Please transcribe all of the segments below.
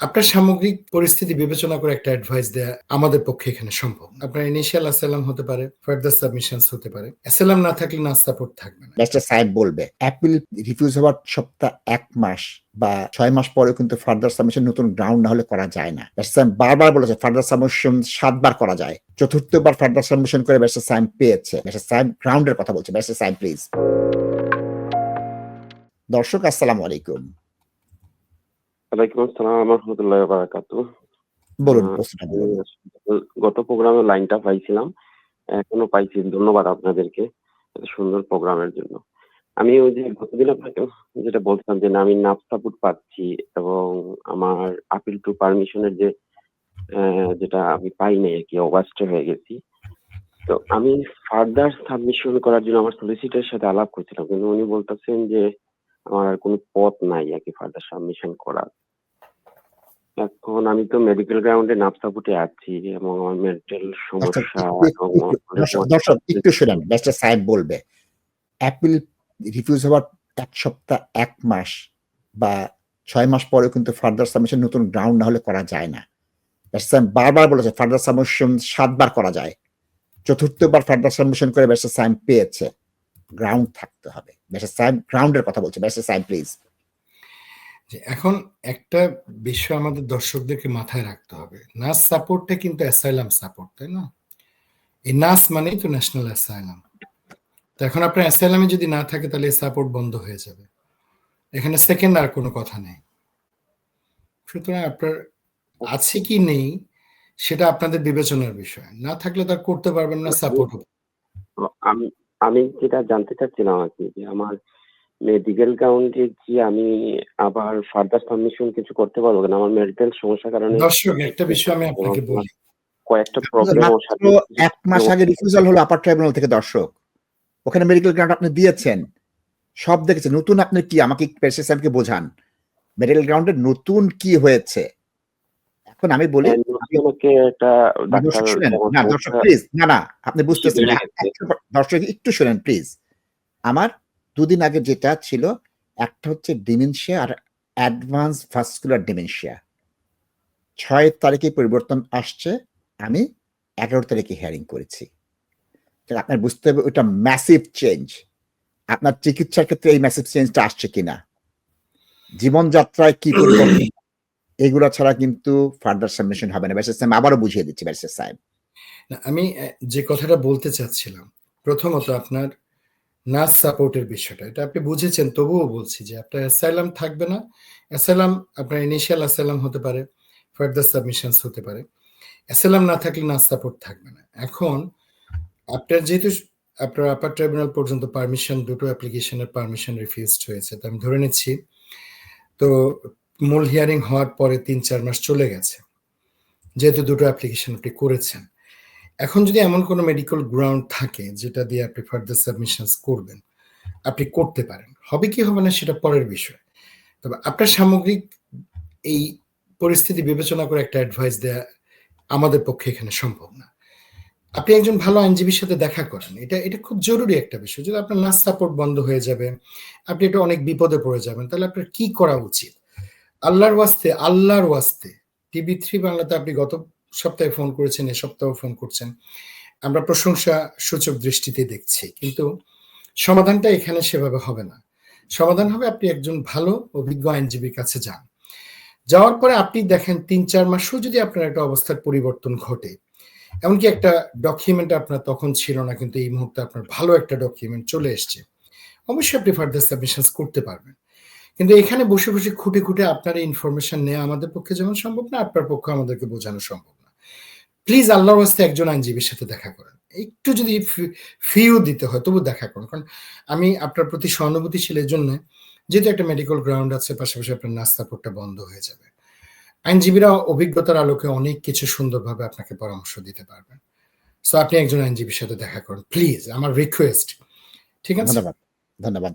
আপনার সামগ্রিক পরিস্থিতি বিবেচনা করে একটা অ্যাডভাইস দেয়া আমাদের পক্ষে এখানে সম্ভব। আপনার ইনিশিয়াল অ্যাসাইলাম হতে পারে ফার্দার সাবমিশনস হতে পারে। অ্যাসাইলাম না থাকলে না সাপোর্ট থাকবে না। ব্যারিস্টার সাহেব বলবে অ্যাপিল রিফিউজ হওয়ার সপ্তাহ এক মাস বা ছয় মাস পরেও কিন্তু ফার্দার সাবমিশন নতুন গ্রাউন্ড না হলে করা যায় না। সাহেব বারবার বলেছে ফার্দার সাবমিশন সাতবার করা যায়। চতুর্থবার ফার্দার সাবমিশন করে ব্যারিস্টার সাহেব পেয়েছে। ব্যারিস্টার সাহেব গ্রাউন্ডের কথা বলছে। ব্যারিস্টার সাহেব প্লিজ দর্শক, আসসালামু আলাইকুম। ওয়ালাইকুম আসসালাম রহমতুল্লাহ বারাকাতু বলুন আহ, গত প্রোগ্রামে লাইনটা পাইছিলাম এখনও পাইছি। ধন্যবাদ আপনাদেরকে সুন্দর প্রোগ্রামের জন্য। আমি ওই যে গতদিন আপনাকে যেটা বলছিলাম যে আমি নাপ সাপোর্ট পাচ্ছি এবং আমার আপিল টু পারমিশনের যে যেটা আমি পাই নাই আর কি অবাস্টে হয়ে গেছি। তো আমি ফার্দার সাবমিশন করার জন্য আমার সলিসিটার সাথে আলাপ করছিলাম কিন্তু উনি বলতেছেন যে আমার আর কোনো পথ নাই আর কি ফার্দার সাবমিশন করার। এখন আমি তো মেডিকেল গ্রাউন্ডে নাপ সাপোর্টে আছি এবং আমার মেন্টাল সমস্যা দর্শক দর্শক একটু শুনেন ব্যারিস্টার সাহেব বলবে অ্যাপিল রিফিউজ হওয়ার এক সপ্তাহ এক মাস বা ছয় মাস পরেও কিন্তু ফার্দার সাবমিশন নতুন গ্রাউন্ড না হলে করা যায় না। সাহেব বারবার বলেছে ফার্দার সাবমিশন সাতবার করা যায়। চতুর্থবার ফার্দার সাবমিশন করে সাহেব পেয়েছে। গ্রাউন্ড থাকতে হবে। ব্যারিস্টার সাহেব গ্রাউন্ডের কথা বলছে। ব্যারিস্টার সাহেব প্লিজ যে এখন একটা বিষয় আমাদের দর্শকদেরকে মাথায় রাখতে হবে। নাস সাপোর্টটা কিন্তু অ্যাসাইলাম সাপোর্ট তাই না? এই নাস মানেই তো ন্যাশনাল অ্যাসাইলাম। তো এখন আপনার অ্যাসাইলামে যদি না থাকে তাহলে সাপোর্ট বন্ধ হয়ে যাবে। এখানে সেকেন্ড আর কোনো কথা নেই। সুতরাং আপনার আছে কি নেই সেটা আপনাদের বিবেচনার বিষয়। না থাকলে তার করতে পারবেন না সাপোর্ট আমি আমি যেটা জানতে চাচ্ছিলাম আর কি যে আমার মেডিকেল গ্রাউন্ডে কি আমি আবার ফার্দার সাবমিশন কিছু করতে পারব কিনা? আমার মেডিকেল সমস্যার কারণে দর্শক একটা বিষয় আমি আপনাকে বলি। কয়েকটা প্রবলেম এক মাস আগে রিফিউজাল হলো আপার ট্রাইব্যুনাল থেকে দর্শক। ওখানে মেডিকেল গ্রাউন্ড আপনি দিয়েছেন। সব দেখেছেন। নতুন আপনি কি? আমাকে সাহেবকে বোঝান। মেডিকেল গ্রাউন্ডে নতুন কি হয়েছে? এখন আমি বলি আপনি আমাকে একটা না দর্শক প্লিজ না না আপনি বুঝতেছেন। না দর্শক একটু শুনেন প্লিজ আমার দুদিন আগে যেটা ছিল, একটা হচ্ছে ডিমেনশিয়া আর অ্যাডভান্স ভাস্কুলার ডিমেনশিয়া ছয় তারিখে পরিবর্তন আসছে, আমি এগারো তারিখে হিয়ারিং করেছি। আপনার বুঝতে হবে ওটা ম্যাসিভ চেঞ্জ আপনার চিকিৎসার ক্ষেত্রে এই ম্যাসিভ চেঞ্জটা আসছে কিনা? জীবনযাত্রায় কি পরিবর্তন? এগুলো ছাড়া কিন্তু ফার্দার সাবমিশন হবে না। ব্যারিস্টার সাহেব আবারও বুঝিয়ে দিচ্ছি ব্যারিস্টার সাহেব। আমি যে কথাটা বলতে চাচ্ছিলাম, প্রথমত আপনার নার্স সাপোর্টের বিষয়টা, এটা আপনি বুঝেছেন, তবুও বলছি যে আপনার অ্যাসাইলাম থাকবে না। অ্যাসাইলাম, আপনার ইনিশিয়াল অ্যাসাইলাম হতে পারে ফার্দার সাবমিশনস হতে পারে। অ্যাসাইলাম না থাকলে নার্স সাপোর্ট থাকবে না। এখন, আপনার যেহেতু আপনার আপার ট্রাইব্যুনাল পর্যন্ত পারমিশন দুটো অ্যাপ্লিকেশনের পারমিশন রিফিউজড হয়েছে, তো আমি ধরে নিচ্ছি, তো মূল হিয়ারিং হওয়ার পরে তিন চার মাস চলে গেছে, যেহেতু দুটো অ্যাপ্লিকেশন আপনি করেছেন। এখন যদি এমন কোনো মেডিকেল গ্রাউন্ড থাকে, যেটা দিয়ে আপনি ফার্দার সাবমিশনস করবেন, আপনি করতে পারেন। হবে কি হবে না সেটা পরের বিষয়। তবে আপনার সামগ্রিক এই পরিস্থিতি বিবেচনা করে একটা অ্যাডভাইস দেয়া আমাদের পক্ষে এখানে সম্ভব না। আপনি একজন ভালো আইনজীবীর সাথে দেখা করেন, এটা এটা খুব জরুরি একটা বিষয়। যদি আপনার নার্স সাপোর্ট বন্ধ হয়ে যাবে, আপনি এটা অনেক বিপদে পড়ে যাবেন, তাহলে আপনার কি করা উচিত? আল্লাহর ওয়াস্তে আল্লাহর ওয়াস্তে টিভি থ্রি বাংলাতে আপনি গত সপ্তাহে ফোন করেছেন, এ সপ্তাহে ফোন করছেন। আমরা প্রশংসা সূচক দৃষ্টিতে দেখছি, কিন্তু সমাধানটা এখানে সেভাবে হবে না। সমাধান হবে আপনি একজন ভালো, অভিজ্ঞ আইনজীবীর কাছে যান। যাওয়ার পরে আপনি দেখেন তিন, চার মাসও যদি আপনার একটা অবস্থার পরিবর্তন ঘটে, এমনকি একটা ডকুমেন্ট আপনার তখন ছিল না, কিন্তু এই মুহূর্তে আপনার ভালো একটা ডকুমেন্ট চলে এসছে, অবশ্যই আপনি ফার্দার সাবমিশনস করতে পারবেন। কিন্তু এখানে বসে বসে খুঁটে খুঁটে আপনার ইনফরমেশন নেওয়া আমাদের পক্ষে যেমন সম্ভব না, আপনার পক্ষে আমাদেরকে বোঝানো সম্ভব। প্লিজ আল্লাহর হস্তে একজন আইনজীবীর সাথে দেখা করেন। একটু যদি ফিও দিতে হয় তবু দেখা করুন। কারণ আমি আপনার প্রতি সহানুভূতিশীল এর জন্য যেহেতু একটা মেডিকেল গ্রাউন্ড আছে, পাশাপাশি আপনার নাস্তা সাপোর্টটা বন্ধ হয়ে যাবে। আইনজীবীরা অভিজ্ঞতার আলোকে অনেক কিছু সুন্দরভাবে আপনাকে পরামর্শ দিতে পারবেন। সো আপনি একজন আইনজীবীর সাথে দেখা করুন। প্লিজ আমার রিকোয়েস্ট ঠিক আছে? ধন্যবাদ। ধন্যবাদ।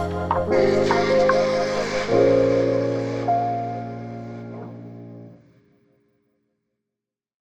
Thank you.